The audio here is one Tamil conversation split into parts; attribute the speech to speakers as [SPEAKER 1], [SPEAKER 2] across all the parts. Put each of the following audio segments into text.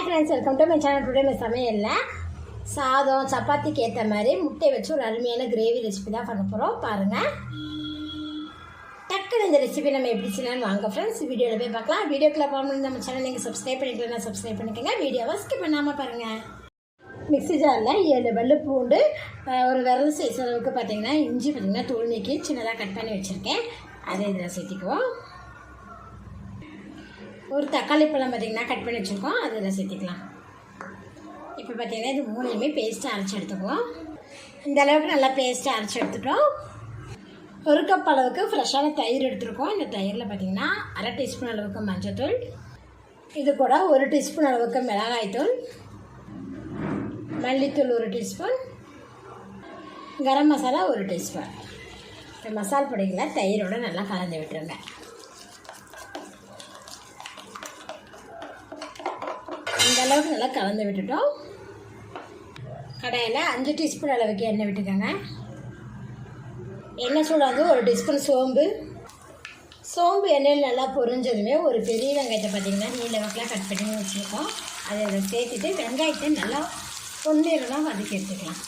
[SPEAKER 1] Hi friends welcome to my channel today my சமையலில் சாதம் சப்பாத்திக்கு ஏற்ற மாதிரி முட்டை வச்சு ஒரு அருமையான கிரேவி ரெசிபி தான் பண்ண போகிறோம் பாருங்கள் டக்குனு இந்த ரெசிபி நம்ம எப்படி செய்யலாம்னு வாங்க ஃப்ரெண்ட்ஸ் வீடியோவில் போய் பார்க்கலாம். வீடியோக்குள்ள போகணும்னு நம்ம சேனல் நீங்கள் சப்ஸ்கிரைப் பண்ணிக்கலாம் சப்ஸ்கிரைப் பண்ணிக்கோங்க. வீடியோவை ஸ்கிப் பண்ணாமல் பாருங்கள் மிக்ஸி ஜாரில் ஏழு வெள்ளை பூண்டு ஒரு விரல் சைஸ் அளவுக்கு பார்த்தீங்கன்னா இஞ்சி பார்த்தீங்கன்னா தூள் நீக்கி சின்னதாக கட் பண்ணி வச்சுருக்கேன். அதை இதில் சேர்த்திக்குவோம். ஒரு தக்காளி பழம் பார்த்திங்கன்னா கட் பண்ணி வச்சுருக்கோம். அதில் சேர்த்துக்கலாம். இப்போ பார்த்திங்கன்னா இது மூணுமே பேஸ்ட்டாக அரைச்சி எடுத்துக்குவோம். இந்த அளவுக்கு நல்லா பேஸ்ட்டாக அரைச்சி எடுத்துட்டோம். ஒரு கப் அளவுக்கு ஃப்ரெஷ்ஷான தயிர் எடுத்துருக்கோம். இந்த தயிரில் பார்த்தீங்கன்னா அரை டீஸ்பூன் அளவுக்கு மஞ்சத்தூள். இது கூட ஒரு டீஸ்பூன் அளவுக்கு மிளகாய்த்தூள். மல்லித்தூள் ஒரு டீஸ்பூன் கரம் மசாலா ஒரு டீஸ்பூன் இந்த மசால் பொடிகளை தயிரோட நல்லா கலந்து விட்டுருங்க இந்த அளவுக்கு நல்லா கலந்து விட்டுட்டோம். கடையில் அஞ்சு டீஸ்பூன் அளவுக்கு எண்ணெய் விட்டுக்கோங்க. எண்ணெய் சூடாது ஒரு டீஸ்பூன் சோம்பு. சோம்பு எண்ணெயில் நல்லா பொரிஞ்சதுமே ஒரு பெரிய வெங்காயத்தை பார்த்தீங்கன்னா நீல வாக்கில் கட் பண்ணி வச்சுருக்கோம். அதை இதில் சேர்த்துட்டு வெங்காயத்தை நல்லா பொன்னிறமாக வதக்கி எடுத்துக்கலாம்.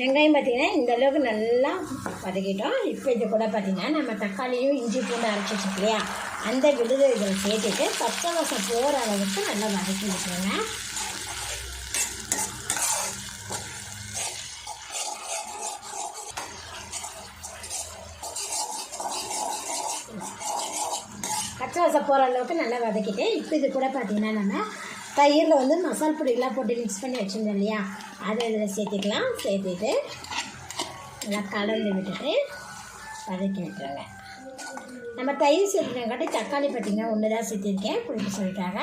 [SPEAKER 1] வெங்காயம் பார்த்தீங்கன்னா இந்த அளவுக்கு நல்லா வதக்கிட்டோம். இப்போ இது கூட பார்த்திங்கன்னா நம்ம தக்காளியும் இஞ்சி பூண்டு அரைச்சி வச்சுக்கலையா அந்த விழுது இதில் சேர்த்துட்டு பச்சை வாசம் போகிற அளவுக்கு நல்லா வதக்கி விட்டுருங்க. பச்சை வாசம் போகிற அளவுக்கு நல்லா வதக்கிட்டு இப்போ இது கூட பார்த்தீங்கன்னா நம்ம தயிரில் வந்து மசால் பொடியெலாம் போட்டு மிக்ஸ் பண்ணி வச்சுருந்தோம் இல்லையா? அதை இதில் சேர்த்துக்கலாம். சேர்த்துட்டு நல்லா கலந்து விட்டுட்டு வதக்கி விட்டுருங்க. நம்ம தயிர் சேர்த்துக்காட்டி தக்காளி பார்த்தீங்கன்னா ஒன்று தான் சேர்த்துருக்கேன். புளிப்பு சொல்லிட்டாங்க.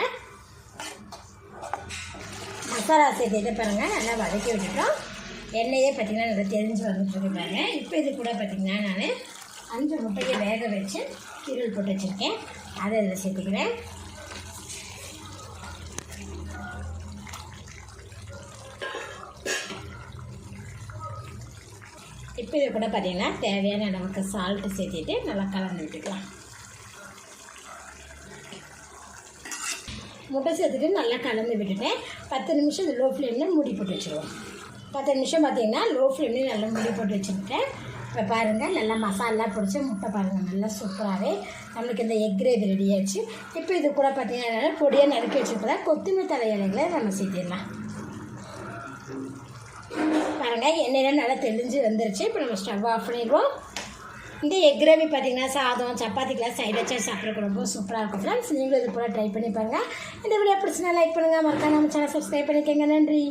[SPEAKER 1] மசாலா சேர்த்துட்டு பாருங்கள் நல்லா வதக்கி விட்டுட்டோம். எண்ணெயே பார்த்தீங்கன்னா நல்லா தெரிஞ்சு வந்துட்டு பாருங்க. இப்போ இது கூட பார்த்தீங்கன்னா நான் அஞ்சு முட்டையை வேக வச்சு கீரல் போட்டு வச்சுருக்கேன். அதை இதில் சேர்த்துக்கிறேன். இப்போ இது கூட பார்த்தீங்கன்னா தேவையான அளவுக்கு சால்ட்டு சேர்த்துட்டு நல்லா கலந்து விட்டுக்கலாம். முட்டை சேர்த்துட்டு நல்லா கலந்து விட்டுட்டேன் பத்து நிமிஷம் இந்த லோ ஃப்ளேமில் மூடி போட்டு வச்சுருவோம். பத்து நிமிஷம் பார்த்தீங்கன்னா லோ ஃப்ளேம்லேயும் நல்லா மூடி போட்டு வச்சுருக்கேன் இப்போ பாருங்கள் நல்லா மசாலா பிடிச்சி முட்டை பாருங்கள் நல்லா சூப்பராகவே நம்மளுக்கு இந்த எக் கிரேவி ரெடி ஆயிடுச்சு. இப்போ இது கூட பார்த்தீங்கன்னா பொடியாக நறுக்கி வச்சுருக்கிற கொத்தமல்லி தலை இலைகளை நம்ம சேர்த்திடலாம். பாருங்கள் எண்ணெயெல்லாம் நல்லா தெளிஞ்சு வந்துருச்சு. இப்போ நம்ம ஸ்டவ் ஆஃப் பண்ணிடுவோம். இந்த எக் கிரேவி பார்த்தீங்கன்னா சாதம் சப்பாத்திக்கெலாம் சைட் வச்சா சாப்பிட்றதுக்கு ரொம்ப சூப்பராக இருக்கும் ஃப்ரெண்ட்ஸ் நீங்களும் இது போல் ட்ரை பண்ணி பாருங்கள் இந்த வீடியோ பிடிச்சினா லைக் பண்ணுங்கள் மறக்காம நம்ம சேனல் சப்ஸ்கிரைப் பண்ணிக்கோங்க. நன்றி.